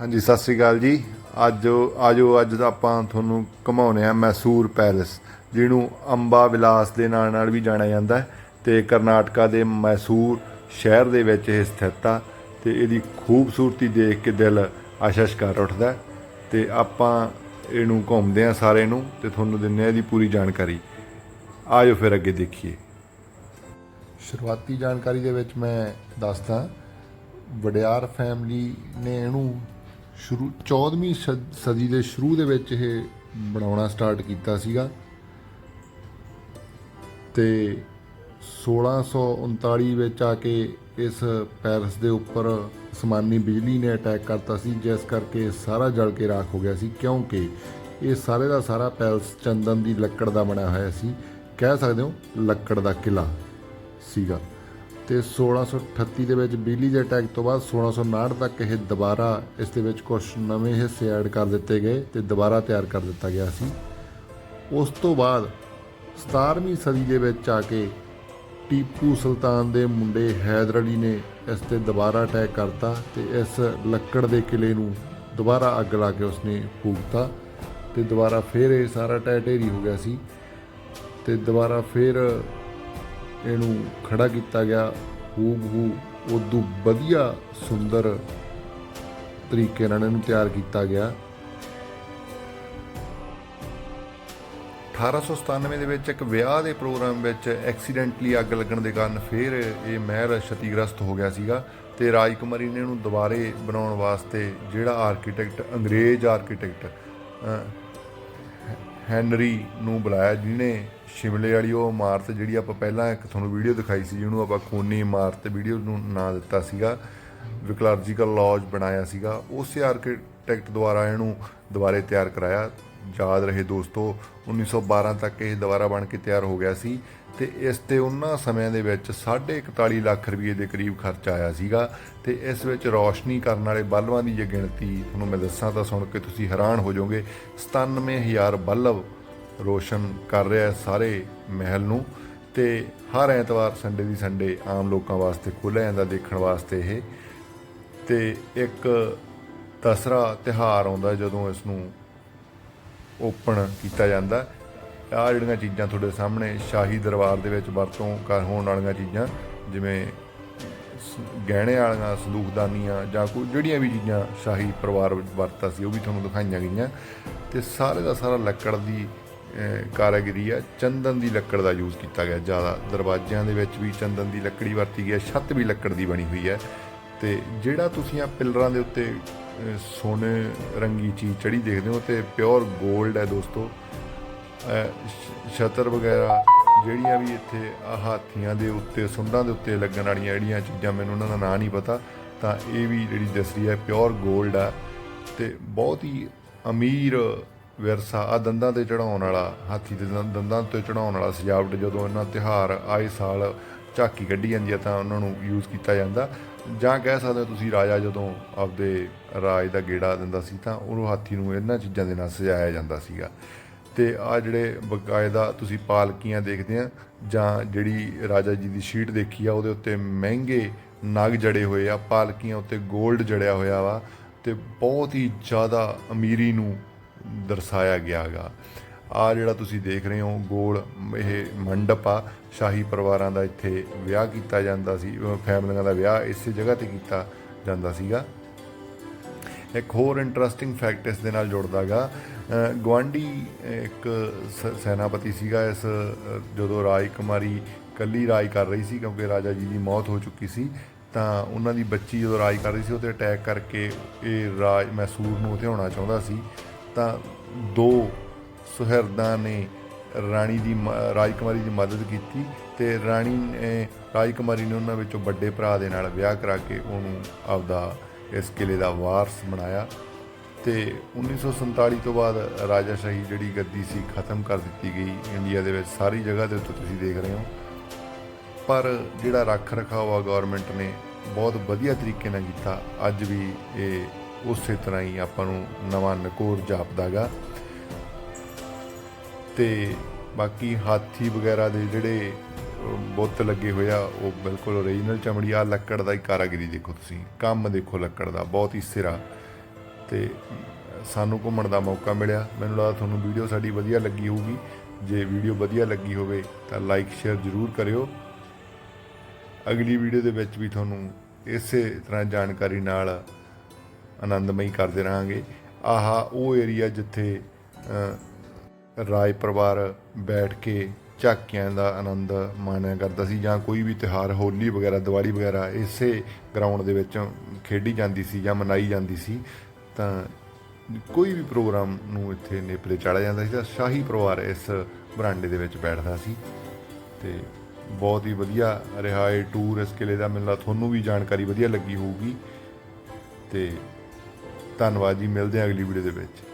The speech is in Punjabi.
ਹਾਂਜੀ, ਸਤਿ ਸ੍ਰੀ ਅਕਾਲ ਜੀ। ਅੱਜ ਆਜੋ, ਅੱਜ ਆਪਾਂ ਤੁਹਾਨੂੰ ਘਮਾਉਨੇ ਆ ਮੈਸੂਰ ਪੈਲਸ, ਜਿਹਨੂੰ ਅੰਬਾ ਵਿਲਾਸ ਦੇ ਨਾਂ ਨਾਲ ਵੀ ਜਾਣਿਆ ਜਾਂਦਾ ਹੈ ਤੇ ਕਰਨਾਟਕਾ ਦੇ ਮੈਸੂਰ ਸ਼ਹਿਰ ਦੇ ਵਿੱਚ ਇਹ ਸਥਿਤ ਆ ਤੇ ਇਹਦੀ ਖੂਬਸੂਰਤੀ ਦੇਖ ਕੇ ਦਿਲ ਆਸ਼ਸ਼ ਕਰ ਉੱਠਦਾ ਹੈ। ਤੇ ਆਪਾਂ ਇਹਨੂੰ ਘੁੰਮਦੇ ਆ ਸਾਰੇ ਨੂੰ ਤੇ ਤੁਹਾਨੂੰ ਦਿੰਨੇ ਆ ਇਹਦੀ ਪੂਰੀ ਜਾਣਕਾਰੀ। ਆਜੋ ਫਿਰ ਅੱਗੇ ਦੇਖੀਏ। ਸ਼ੁਰੂਆਤੀ ਜਾਣਕਾਰੀ ਦੇ ਵਿੱਚ ਮੈਂ ਦੱਸਦਾ, ਵਡਿਆਰ ਫੈਮਿਲੀ ਨੇ ਇਹਨੂੰ ਸ਼ੁਰੂ 14ਵੀਂ ਸਦ- ਸਦੀ ਦੇ ਸ਼ੁਰੂ ਦੇ ਵਿੱਚ ਇਹ ਬਣਾਉਣਾ ਸਟਾਰਟ ਕੀਤਾ ਸੀਗਾ। ਤੇ 1639 ਵਿੱਚ ਆ ਕੇ ਇਸ ਪੈਲਸ ਦੇ ਉੱਪਰ ਸਮਾਨੀ ਬਿਜਲੀ ਨੇ ਅਟੈਕ ਕਰਤਾ ਸੀ, ਜਿਸ ਕਰਕੇ ਸਾਰਾ ਜਲ ਕੇ ਰਾਖ ਹੋ ਗਿਆ ਸੀ, ਕਿਉਂਕਿ ਇਹ ਸਾਰੇ ਦਾ ਸਾਰਾ ਪੈਲਸ ਚੰਦਨ ਦੀ ਲੱਕੜ ਦਾ ਬਣਿਆ ਹੋਇਆ ਸੀ। ਕਹਿ ਸਕਦੇ ਹੋ, ਲੱਕੜ ਦਾ ਕਿਲਾ ਸੀਗਾ। ਤੇ 1638 ਦੇ ਵਿੱਚ ਬਿਜਲੀ ਦੇ ਅਟੈਕ ਤੋਂ ਬਾਅਦ 1659 ਤੱਕ ਇਹ ਦੁਬਾਰਾ ਇਸ ਦੇ ਵਿੱਚ ਕੁਝ ਨਵੇਂ ਹਿੱਸੇ ਐਡ ਕਰ ਦਿੱਤੇ ਗਏ ਤੇ ਦੁਬਾਰਾ ਤਿਆਰ ਕਰ ਦਿੱਤਾ ਗਿਆ ਸੀ। ਉਸ ਤੋਂ ਬਾਅਦ 17ਵੀਂ ਸਦੀ ਦੇ ਵਿੱਚ ਆ ਕੇ ਟੀਪੂ ਸੁਲਤਾਨ ਦੇ ਮੁੰਡੇ ਹੈਦਰ ਅਲੀ ਨੇ ਇਸ ਤੇ ਦੁਬਾਰਾ ਅਟੈਕ ਕਰਤਾ ਤੇ ਇਸ ਲੱਕੜ ਦੇ ਕਿਲੇ ਨੂੰ ਦੁਬਾਰਾ ਅੱਗ ਲਾ ਕੇ ਉਸਨੇ ਫੂਕਤਾ ਤੇ ਦੁਬਾਰਾ ਫਿਰ ਇਹ ਸਾਰਾ ਢਹਿ ਢੇਰੀ ਹੋ ਗਿਆ ਸੀ ਤੇ ਦੁਬਾਰਾ ਫਿਰ ਇਹਨੂੰ ਖੜਾ ਕੀਤਾ ਗਿਆ। ਹੂਬ ਹੂ ਉਦੋਂ ਵਧੀਆ, ਸੁੰਦਰ ਤਰੀਕੇ ਨਾਲ ਇਹਨੂੰ ਤਿਆਰ ਕੀਤਾ ਗਿਆ। 1897 ਦੇ ਵਿੱਚ ਇੱਕ ਵਿਆਹ ਦੇ ਪ੍ਰੋਗਰਾਮ ਵਿੱਚ ਐਕਸੀਡੈਂਟਲੀ ਅੱਗ ਲੱਗਣ ਦੇ ਕਾਰਨ ਫਿਰ ਇਹ ਮਹਿਲ ਛਤੀਗ੍ਰਸਤ ਹੋ ਗਿਆ ਸੀਗਾ ਤੇ ਰਾਜਕੁਮਾਰੀ ਨੇ ਇਹਨੂੰ ਦੁਬਾਰੇ ਬਣਾਉਣ ਵਾਸਤੇ ਜਿਹੜਾ ਆਰਕੀਟੈਕਟ, ਅੰਗਰੇਜ਼ ਆਰਕੀਟੈਕਟ ਹੈਨਰੀ ਨੂੰ ਬੁਲਾਇਆ, ਜਿਹਨੇ ਸ਼ਿਮਲੇ ਵਾਲੀ ਉਹ ਇਮਾਰਤ ਜਿਹੜੀ ਆਪਾਂ ਪਹਿਲਾਂ ਇੱਕ ਤੁਹਾਨੂੰ ਵੀਡੀਓ ਦਿਖਾਈ ਸੀ, ਜਿਹਨੂੰ ਆਪਾਂ ਖੂਨੀ ਇਮਾਰਤ ਵੀਡੀਓ ਨੂੰ ਨਾਂ ਦਿੱਤਾ ਸੀਗਾ। ਵਿਕਲਾਰਜੀਕਲ ਲੌਜ ਬਣਾਇਆ ਸੀਗਾ। ਉਸੇ ਆਰਕੀਟੈਕਟ ਦੁਆਰਾ ਇਹਨੂੰ ਦੁਬਾਰੇ ਤਿਆਰ ਕਰਾਇਆ। ਯਾਦ ਰਹੇ ਦੋਸਤੋ 1912 ਤੱਕ ਇਹ ਦੁਬਾਰਾ ਬਣ ਕੇ ਤਿਆਰ ਹੋ ਗਿਆ ਸੀ ਤੇ ਇਸ ਤੇ ਉਹਨਾਂ ਸਮਿਆਂ ਦੇ ਵਿੱਚ 41 ਲੱਖ ਰੁਪਏ ਦੇ ਕਰੀਬ ਖਰਚ ਆਇਆ ਸੀਗਾ ਤੇ ਇਸ ਵਿੱਚ ਰੌਸ਼ਨੀ ਕਰਨ ਵਾਲੇ ਬਲਬਾਂ ਦੀ ਜੇ ਗਿਣਤੀ ਤੁਹਾਨੂੰ ਮੈਂ ਦੱਸਾਂ ਤਾਂ ਸੁਣ ਕੇ ਤੁਸੀਂ ਹੈਰਾਨ ਹੋ ਜਾਓਗੇ। 97000 ਬਲਬ ਰੋਸ਼ਨ ਕਰ ਰਿਹਾ ਹੈ ਸਾਰੇ ਮਹਿਲ ਨੂੰ ਤੇ ਹਰ ਐਤਵਾਰ ਸੰਡੇ ਦੀ ਸੰਡੇ ਆਮ ਲੋਕਾਂ ਵਾਸਤੇ ਖੁੱਲ੍ਹਿਆ ਜਾਂਦਾ ਦੇਖਣ ਵਾਸਤੇ ਇਹ। ਤੇ ਇੱਕ ਦਸਰਾ ਤਿਹਾਰ ਆਉਂਦਾ ਜਦੋਂ ਇਸ ਨੂੰ ਓਪਨ ਕੀਤਾ ਜਾਂਦਾ। ਆ ਜਿਹੜੀਆਂ ਚੀਜ਼ਾਂ ਤੁਹਾਡੇ ਸਾਹਮਣੇ ਸ਼ਾਹੀ ਦਰਬਾਰ ਦੇ ਵਿੱਚ ਵਰਤੋਂ ਕਰ ਹੋਣ ਵਾਲੀਆਂ ਚੀਜ਼ਾਂ, ਜਿਵੇਂ ਗਹਿਣੇ ਵਾਲੀਆਂ ਸੰਦੂਕਦਾਨੀਆਂ ਜਾਂ ਕੋਈ ਜਿਹੜੀਆਂ ਵੀ ਚੀਜ਼ਾਂ ਸ਼ਾਹੀ ਪਰਿਵਾਰ ਵਿੱਚ ਵਰਤਦਾ ਸੀ, ਉਹ ਵੀ ਤੁਹਾਨੂੰ ਦਿਖਾਈਆਂ ਗਈਆਂ। ਤੇ ਸਾਰੇ ਦਾ ਸਾਰਾ ਲੱਕੜ ਦੀ ਕਾਰੀਗਰੀ ਆ। ਚੰਦਨ ਦੀ ਲੱਕੜ ਦਾ ਯੂਜ਼ ਕੀਤਾ ਗਿਆ। ਜ਼ਿਆਦਾ ਦਰਵਾਜ਼ਿਆਂ ਦੇ ਵਿੱਚ ਵੀ ਚੰਦਨ ਦੀ ਲੱਕੜੀ ਵਰਤੀ ਗਈ ਹੈ। ਛੱਤ ਵੀ ਲੱਕੜ ਦੀ ਬਣੀ ਹੋਈ ਹੈ। ਤੇ ਜਿਹੜਾ ਤੁਸੀਂ ਆ ਪਿਲਰਾਂ ਦੇ ਉੱਤੇ ਸੋਨੇ ਰੰਗੀ ਚੀਜ਼ ਚੜੀ ਦੇਖਦੇ ਹੋ ਤੇ ਪਿਓਰ 골ਡ ਹੈ ਦੋਸਤੋ। ਅਹ, ਸ਼- ਛਤਰ ਵਗੈਰਾ ਜਿਹੜੀਆਂ ਵੀ ਇੱਥੇ ਆ ਹਾਥੀਆਂ ਦੇ ਉੱਤੇ, ਸੁੰਡਾਂ ਦੇ ਉੱਤੇ ਲੱਗਣ ਵਾਲੀਆਂ ਜਿਹੜੀਆਂ ਚੀਜ਼ਾਂ ਮੈਨੂੰ ਉਹਨਾਂ ਦਾ ਨਾਂ ਨਹੀਂ ਪਤਾ, ਤਾਂ ਇਹ ਵੀ ਜਿਹੜੀ ਦਸਰੀ ਹੈ ਪਿਓਰ 골ਡ ਆ। ਤੇ ਬਹੁਤ ਹੀ ਅਮੀਰ ਵਿਰਸਾ ਆ ਦੰਦਾਂ ਤੇ ਚੜਾਉਣ ਵਾਲਾ, ਹਾਥੀ ਦੇ ਦੰਦਾਂ ਤੇ ਚੜਾਉਣ ਵਾਲਾ ਸਜਾਵਟ ਜਦੋਂ ਇਹਨਾਂ ਤਿਉਹਾਰ ਆਏ ਸਾਲ ਝਾਕੀ ਕੱਢੀ ਜਾਂਦੀ ਹੈ ਤਾਂ ਉਹਨਾਂ ਨੂੰ ਯੂਜ਼ ਕੀਤਾ ਜਾਂਦਾ। ਜਾਂ ਕਹਿ ਸਕਦੇ ਹੋ ਤੁਸੀਂ ਰਾਜਾ ਜਦੋਂ ਆਪਦੇ ਰਾਜ ਦਾ ਗੇੜਾ ਦਿੰਦਾ ਸੀ ਤਾਂ ਉਹਨੂੰ ਹਾਥੀ ਨੂੰ ਇਹਨਾਂ ਚੀਜ਼ਾਂ ਦੇ ਨਾਲ ਸਜਾਇਆ ਜਾਂਦਾ ਸੀਗਾ। ਤੇ ਆ ਜਿਹੜੇ ਬਕਾਇਦਾ ਤੁਸੀਂ ਪਾਲਕੀਆਂ ਦੇਖਦੇ ਆ ਜਾਂ ਜਿਹੜੀ ਰਾਜਾ ਜੀ ਦੀ ਸ਼ੀਟ ਦੇਖੀ ਆ, ਉਹਦੇ ਉੱਤੇ ਮਹਿੰਗੇ ਨਗ ਜੜੇ ਹੋਏ ਆ, ਪਾਲਕੀਆਂ ਉੱਤੇ 골ਡ ਜੜਿਆ ਹੋਇਆ ਵਾ ਤੇ ਬਹੁਤ ਹੀ ਜ਼ਿਆਦਾ ਅਮੀਰੀ ਨੂੰ ਦਰਸਾਇਆ ਗਿਆ ਹੈਗਾ। ਆ ਜਿਹੜਾ ਤੁਸੀਂ ਦੇਖ ਰਹੇ ਹੋ, ਗੋਲ ਇਹ ਮੰਡਪ ਆ। ਸ਼ਾਹੀ ਪਰਿਵਾਰਾਂ ਦਾ ਇੱਥੇ ਵਿਆਹ ਕੀਤਾ ਜਾਂਦਾ ਸੀ ਫੈਮਲੀਆਂ ਦਾ ਵਿਆਹ ਇਸੇ ਜਗ੍ਹਾ ਤੇ ਕੀਤਾ ਜਾਂਦਾ ਸੀਗਾ। ਇੱਕ ਹੋਰ ਇੰਟਰਸਟਿੰਗ ਫੈਕਟ ਇਸ ਦੇ ਨਾਲ ਜੁੜਦਾਗਾ ਗਵਾਂਡੀ ਇੱਕ ਸ- ਸੈਨਾਪਤੀ ਸੀਗਾ ਇਸ, ਜਦੋਂ ਰਾਜਕੁਮਾਰੀ ਕੱਲੀ ਰਾਜ ਕਰ ਰਹੀ ਸੀ, ਕਿਉਂਕਿ ਰਾਜਾ ਜੀ ਦੀ ਮੌਤ ਹੋ ਚੁੱਕੀ ਸੀ, ਤਾਂ ਉਹਨਾਂ ਦੀ ਬੱਚੀ ਜਦੋਂ ਰਾਜ ਕਰ ਰਹੀ ਸੀ, ਉਹ ਤੇ ਅਟੈਕ ਕਰਕੇ ਇਹ ਰਾਜ ਮੈਸੂਰ ਨੂੰ ਹਥਿਆਉਣਾ ਚਾਹੁੰਦਾ ਸੀ। ਤਾਂ ਦੋ ਸੁਹਿਰਦਾਂ ਨੇ ਰਾਣੀ ਦੀ ਮ- ਰਾਜਕੁਮਾਰੀ ਦੀ ਮਦਦ ਕੀਤੀ ਤੇ ਰਾਣੀ ਨੇ, ਰਾਜਕੁਮਾਰੀ ਨੇ ਉਹਨਾਂ ਵਿੱਚੋਂ ਵੱਡੇ ਭਰਾ ਦੇ ਨਾਲ ਵਿਆਹ ਕਰਾ ਕੇ ਉਹਨੂੰ ਆਪਦਾ ਇਸ ਕਿਲੇ ਦਾ ਵਾਰਸ ਬਣਾਇਆ ਤੇ 1947 ਤੋਂ ਬਾਅਦ ਰਾਜਾਸ਼ਾਹੀ ਜਿਹੜੀ ਗੱਦੀ ਸੀ ਖਤਮ ਕਰ ਦਿੱਤੀ ਗਈ ਇੰਡੀਆ ਦੇ ਵਿੱਚ, ਸਾਰੀ ਜਗ੍ਹਾ ਦੇ ਉੱਤੇ ਤੁਸੀਂ ਦੇਖ ਰਹੇ ਹੋ। ਪਰ ਜਿਹੜਾ ਰੱਖ ਰਖਾਵਾ ਆ ਗਵਰਨਮੈਂਟ ਨੇ ਬਹੁਤ ਵਧੀਆ ਤਰੀਕੇ ਨਾਲ ਕੀਤਾ, ਅੱਜ ਵੀ ਇਹ ਉਸੇ ਤਰ੍ਹਾਂ ਹੀ ਆਪਾਂ ਨੂੰ ਨਵਾਂ ਨਕੋਰ ਜਾਪਦਾਗਾ। ਤੇ ਬਾਕੀ ਹਾਥੀ ਵਗੈਰਾ ਦੇ ਜਿਹੜੇ ਬੁੱਤ ਲੱਗੇ ਹੋਏ ਆ, ਉਹ ਬਿਲਕੁਲ ਓਰੀਜਨਲ ਚਮੜੀ ਆ, ਲੱਕੜ ਦਾ ਹੀ ਕਾਰਾਗਰੀ ਦੇਖੋ ਤੁਸੀਂ। ਕੰਮ ਦੇਖੋ ਲੱਕੜ ਦਾ, ਬਹੁਤ ਹੀ ਸਿਰਾ। ਤੇ ਸਾਨੂੰ ਘੁੰਮਣ ਦਾ ਮੌਕਾ ਮਿਲਿਆ। ਮੈਨੂੰ ਲੱਗਦਾ ਤੁਹਾਨੂੰ ਵੀਡੀਓ ਸਾਡੀ ਵਧੀਆ ਲੱਗੀ ਹੋਊਗੀ। ਜੇ ਵੀਡੀਓ ਵਧੀਆ ਲੱਗੀ ਹੋਵੇ ਤਾਂ ਲਾਈਕ ਸ਼ੇਅਰ ਜ਼ਰੂਰ ਕਰਿਓ। ਅਗਲੀ ਵੀਡੀਓ ਦੇ ਵਿੱਚ ਵੀ ਤੁਹਾਨੂੰ ਇਸੇ ਤਰ੍ਹਾਂ ਜਾਣਕਾਰੀ ਨਾਲ ਆਨੰਦਮਈ ਕਰਦੇ ਰਹਾਂਗੇ। ਆਹਾ ਉਹ ਏਰੀਆ ਜਿੱਥੇ ਅ, ਰਾਜ ਪਰਿਵਾਰ ਬੈਠ ਕੇ ਝਾਕੀਆਂ ਦਾ ਆਨੰਦ ਮਾਣਿਆ ਕਰਦਾ ਸੀ ਜਾਂ ਕੋਈ ਵੀ ਤਿਉਹਾਰ ਹੋਲੀ ਵਗੈਰਾ ਦੀਵਾਲੀ ਵਗੈਰਾ ਇਸੇ ਗਰਾਊਂਡ ਦੇ ਵਿੱਚ ਖੇਡੀ ਜਾਂਦੀ ਸੀ ਜਾਂ ਮਨਾਈ ਜਾਂਦੀ ਸੀ ਤਾਂ ਕੋਈ ਵੀ ਪ੍ਰੋਗਰਾਮ ਨੂੰ ਇੱਥੇ ਨੇਪਰੇ ਚਾੜਿਆ ਜਾਂਦਾ ਸੀ ਤਾਂ ਸ਼ਾਹੀ ਪਰਿਵਾਰ ਇਸ ਬਰਾਂਡੇ ਦੇ ਵਿੱਚ ਬੈਠਦਾ ਸੀ। ਤੇ ਬਹੁਤ ਹੀ ਵਧੀਆ ਰਿਹਾ ਇਹ ਟੂਰ ਇਸ ਕਿਲੇ ਦਾ ਮੈਨੂੰ ਤੁਹਾਨੂੰ ਵੀ ਜਾਣਕਾਰੀ ਵਧੀਆ ਲੱਗੀ ਹੋਊਗੀ। ਤੇ ਧੰਨਵਾਦ ਜੀ ਮਿਲਦੇ ਹਾਂ ਅਗਲੀ ਵੀਡੀਓ ਦੇ ਵਿੱਚ।